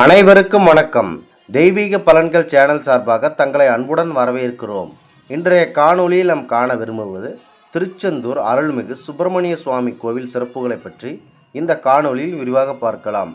அனைவருக்கும் வணக்கம். தெய்வீக பலன்கள் சேனல் சார்பாக தங்களை அன்புடன் வரவேற்கிறோம். இன்றைய காணொளியில் நாம் காண விரும்புவது திருச்செந்தூர் அருள்மிகு சுப்பிரமணிய சுவாமி கோவில் சிறப்புகளை பற்றி இந்த காணொளியில் விரிவாக பார்க்கலாம்.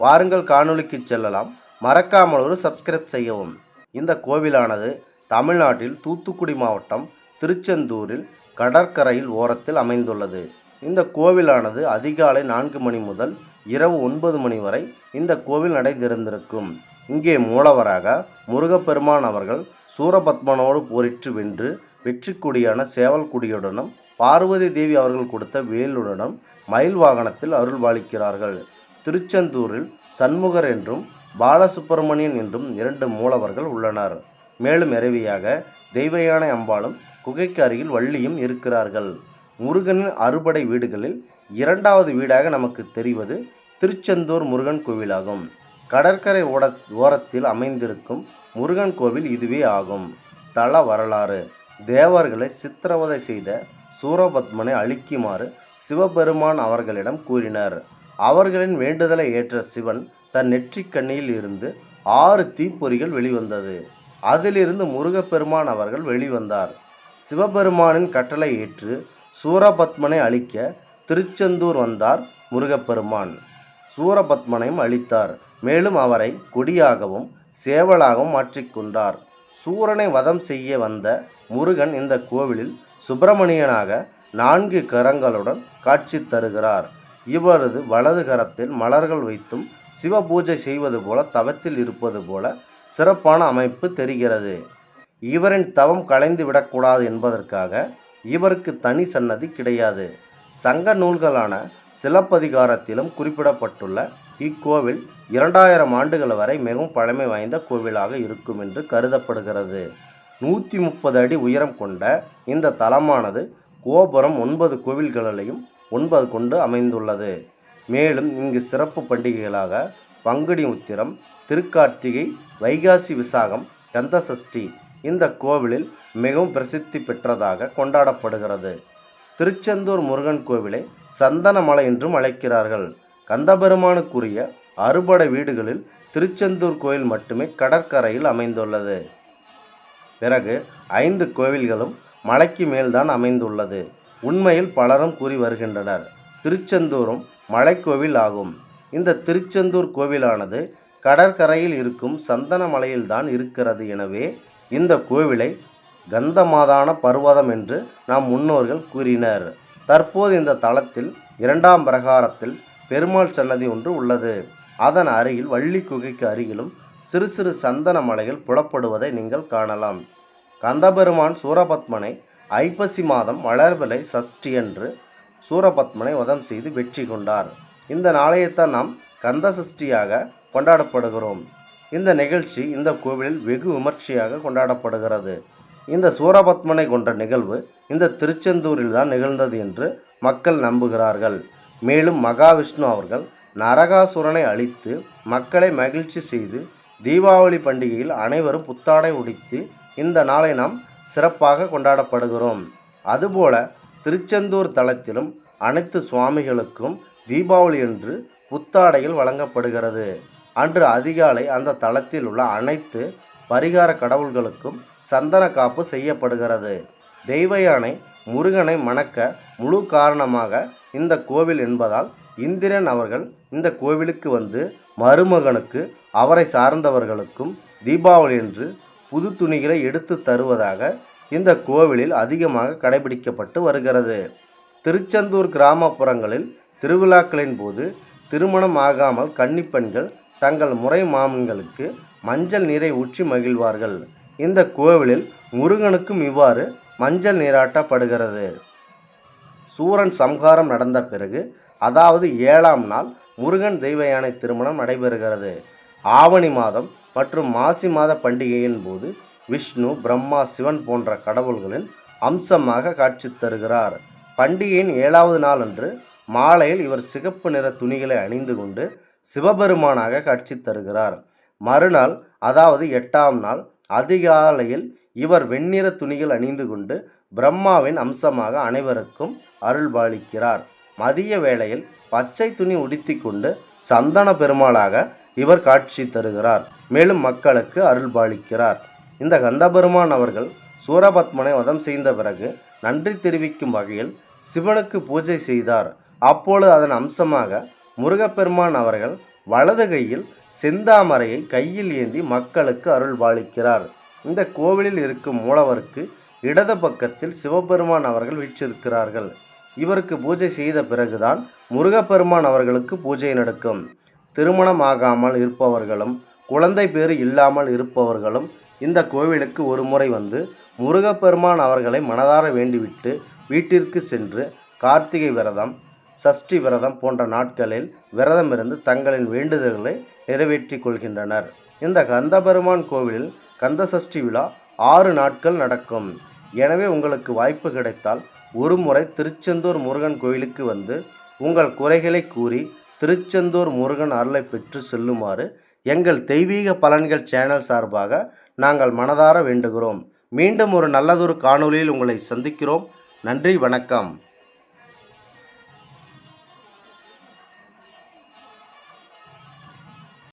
வாருங்கள் காணொளிக்கு செல்லலாம். மறக்காமல் ஒரு சப்ஸ்கிரைப் செய்யவும். இந்த கோவிலானது தமிழ்நாட்டில் தூத்துக்குடி மாவட்டம் திருச்செந்தூரில் கடற்கரையில் ஓரத்தில் அமைந்துள்ளது. இந்த கோவிலானது அதிகாலை நான்கு மணி முதல் இரவு ஒன்பது மணி வரை இந்த கோவில் நடை திறந்திருக்கும் இங்கே மூலவராக முருகப்பெருமான் அவர்கள் சூரபத்மனோடு போரிட்டு வென்று வெற்றி கொடியான சேவல் கொடியுடனும் பார்வதி தேவி அவர்கள் கொடுத்த வேலுடனும் மயில் வாகனத்தில் அருள்பாலிக்கிறார்கள் திருச்செந்தூரில் சண்முகர் என்றும் பாலசுப்பிரமணியன் என்றும் இரண்டு மூலவர்கள் உள்ளனர். மேலும் இரவியாக தெய்வயானை அம்பாளும் குகைக்கு அருகில் வள்ளியும் இருக்கிறார்கள். முருகனின் அறுபடை வீடுகளில் இரண்டாவது வீடாக நமக்கு தெரிவது திருச்செந்தூர் முருகன் கோவிலாகும். கடற்கரை ஓட ஓரத்தில் அமைந்திருக்கும் முருகன் கோவில் இதுவே ஆகும். தல வரலாறு. தேவர்களை சித்திரவதை செய்த சூரபத்மனை அழிக்குமாறு சிவபெருமான் அவர்களிடம் கூறினர். அவர்களின் வேண்டுதலை ஏற்ற சிவன் தன் நெற்றிக் கண்ணியில் இருந்து ஆறு தீப்பொறிகள் வெளிவந்தது. அதிலிருந்து முருகப்பெருமான் அவர்கள் வெளிவந்தார். சிவபெருமானின் கட்டளை ஏற்று சூரபத்மனை அழிக்க திருச்செந்தூர் வந்தார் முருகப்பெருமான். சூரபத்மனையும் அழித்தார். மேலும் அவரை கொடியாகவும் சேவலாகவும் மாற்றிக்கொண்டார் சூரனை வதம் செய்ய வந்த முருகன் இந்த கோவிலில் சுப்பிரமணியனாக நான்கு கரங்களுடன் காட்சி தருகிறார். இவரது வலது கரத்தில் மலர்கள் வைத்தும் சிவ பூஜை செய்வது போல தவத்தில் இருப்பது போல சிறப்பான அமைப்பு தெரிகிறது. இவரின் தவம் கலைந்து விடக்கூடாது என்பதற்காக இவருக்கு தனி சன்னதி கிடையாது. சங்க நூல்களான சிலப்பதிகாரத்திலும் குறிப்பிடப்பட்டுள்ள இக்கோவில் இரண்டாயிரம் ஆண்டுகள் வரை மிகவும் பழமை வாய்ந்த கோவிலாக இருக்கும் என்று கருதப்படுகிறது. நூற்றி முப்பது அடி உயரம் கொண்ட இந்த தலமானது கோபுரம் ஒன்பது கோவில்களிலையும் ஒன்பது கொண்டு அமைந்துள்ளது. மேலும் இங்கு சிறப்பு பண்டிகைகளாக பங்குனி உத்திரம் திருக்கார்த்திகை வைகாசி விசாகம் கந்தசஷ்டி இந்த கோவிலில் மிகவும் பிரசித்தி பெற்றதாக கொண்டாடப்படுகிறது. திருச்செந்தூர் முருகன் கோவிலை சந்தனமலை என்றும் அழைக்கிறார்கள். கந்தபெருமானுக்குரிய அறுபடை வீடுகளில் திருச்செந்தூர் கோயில் மட்டுமே கடற்கரையில் அமைந்துள்ளது. பிறகு ஐந்து கோவில்களும் மலைக்கு மேல்தான் அமைந்துள்ளது. உண்மையில் பலரும் கூறி வருகின்றனர். திருச்செந்தூரும் மலைக்கோவில் ஆகும். இந்த திருச்செந்தூர் கோவிலானது கடற்கரையில் இருக்கும் சந்தனமலையில்தான் இருக்கிறது. எனவே இந்த கோவிலை கந்தமாதான பர்வதம் என்று நம் முன்னோர்கள் கூறினர். தற்போது இந்த தளத்தில் இரண்டாம் பிரகாரத்தில் பெருமாள் சன்னதி ஒன்று உள்ளது. அதன் அருகில் வள்ளி குகைக்கு அருகிலும் சிறு சிறு சந்தன மலைகள் புலப்படுவதை நீங்கள் காணலாம். கந்தபெருமான் சூரபத்மனை ஐப்பசி மாதம் வளர்பிலை சஷ்டி என்று சூரபத்மனை வதம் செய்து வெற்றி கொண்டார். இந்த நாளையத்தான் நாம் கந்த சஷ்டியாக கொண்டாடப்படுகிறோம். இந்த நிகழ்ச்சி இந்த கோவிலில் வெகு விமர்சையாக கொண்டாடப்படுகிறது. இந்த சூரபத்மனை கொன்ற நிகழ்வு இந்த திருச்செந்தூரில் தான் நிகழ்ந்தது என்று மக்கள் நம்புகிறார்கள். மேலும் மகாவிஷ்ணு அவர்கள் நரகாசுரனை அழித்து மக்களை மகிழ்ச்சி செய்து தீபாவளி பண்டிகையில் அனைவரும் புத்தாடை உடித்து இந்த நாளை நாம் சிறப்பாக கொண்டாடப்படுகிறோம். அதுபோல திருச்செந்தூர் தலத்திலும் அனைத்து சுவாமிகளுக்கும் தீபாவளி என்று புத்தாடைகள் வழங்கப்படுகிறது. அன்று அதிகாலை அந்த தளத்தில் உள்ள அனைத்து பரிகார கடவுள்களுக்கும் சந்தன காப்பு செய்யப்படுகிறது. தெய்வ யானை முருகனை மணக்க முழு காரணமாக இந்த கோவில் என்பதால் இந்திரன் அவர்கள் இந்த கோவிலுக்கு வந்து மருமகனுக்கு அவரை சார்ந்தவர்களுக்கும் தீபாவளி என்று புது துணிகளை எடுத்து தருவதாக இந்த கோவிலில் அதிகமாக கடைபிடிக்கப்பட்டு வருகிறது. திருச்செந்தூர் கிராமப்புறங்களில் திருவிழாக்களின் போது திருமணம் ஆகாமல் கன்னிப்பெண்கள் தங்கள் முறை மாமன்களுக்கு மஞ்சள் நீரை ஊற்றி மகிழ்வார்கள். இந்த கோவிலில் முருகனுக்கும் இவ்வாறு மஞ்சள் நீராட்டப்படுகிறது. சூரன் சம்ஹாரம் நடந்த பிறகு அதாவது ஏழாம் நாள் முருகன் தெய்வ யானை திருமணம் நடைபெறுகிறது. ஆவணி மாதம் மற்றும் மாசி மாத பண்டிகையின் போது விஷ்ணு பிரம்மா சிவன் போன்ற கடவுள்களின் அம்சமாக காட்சி தருகிறார். பண்டிகையின் ஏழாவது நாள் அன்று மாலையில் இவர் சிகப்பு நிற துணிகளை அணிந்து கொண்டு சிவபெருமானாக காட்சி தருகிறார். மறுநாள் அதாவது எட்டாம் நாள் அதிகாலையில் இவர் வெண்ணிற துணிகள் அணிந்து கொண்டு பிரம்மாவின் அம்சமாக அனைவருக்கும் அருள்பாலிக்கிறார். மதிய வேளையில் பச்சை துணி உடுத்தி கொண்டு சந்தன பெருமாளாக இவர் காட்சி தருகிறார். மேலும் மக்களுக்கு அருள்பாலிக்கிறார். இந்த கந்தபெருமான் அவர்கள் சூரபத்மனை வதம் செய்த பிறகு நன்றி தெரிவிக்கும் வகையில் சிவனுக்கு பூஜை செய்தார். அப்பொழுது அதன் அம்சமாக முருகப்பெருமான் அவர்கள் வலது கையில் செந்தாமரையை கையில் ஏந்தி மக்களுக்கு அருள்பாலிக்கிறார். இந்த கோவிலில் இருக்கும் மூலவருக்கு இடது பக்கத்தில் சிவபெருமான் அவர்கள் வீற்றிருக்கிறார்கள். இவருக்கு பூஜை செய்த பிறகுதான் முருகப்பெருமான் அவர்களுக்கு பூஜை நடக்கும். திருமணம் ஆகாமல் இருப்பவர்களும் குழந்தை பேறு இல்லாமல் இருப்பவர்களும் இந்த கோவிலுக்கு ஒரு முறை வந்து முருகப்பெருமான் அவர்களை மனதார வேண்டிவிட்டு வீட்டிற்கு சென்று கார்த்திகை விரதம் சஷ்டி விரதம் போன்ற நாட்களில் விரதம் இருந்து தங்களின் வேண்டுதல்களை நிறைவேற்றிக் கொள்கின்றனர். இந்த கந்தபெருமான் கோவிலில் கந்த சஷ்டி விழா ஆறு நாட்கள் நடக்கும். எனவே உங்களுக்கு வாய்ப்பு கிடைத்தால் ஒரு முறை திருச்செந்தூர் முருகன் கோயிலுக்கு வந்து உங்கள் குறைகளை கூறி திருச்செந்தூர் முருகன் அருளை பெற்று செல்லுமாறு எங்கள் தெய்வீக பலன்கள் சேனல் சார்பாக நாங்கள் மனதார வேண்டுகிறோம். மீண்டும் ஒரு நல்லதொரு காணொலியில் உங்களை சந்திக்கிறோம். நன்றி வணக்கம்.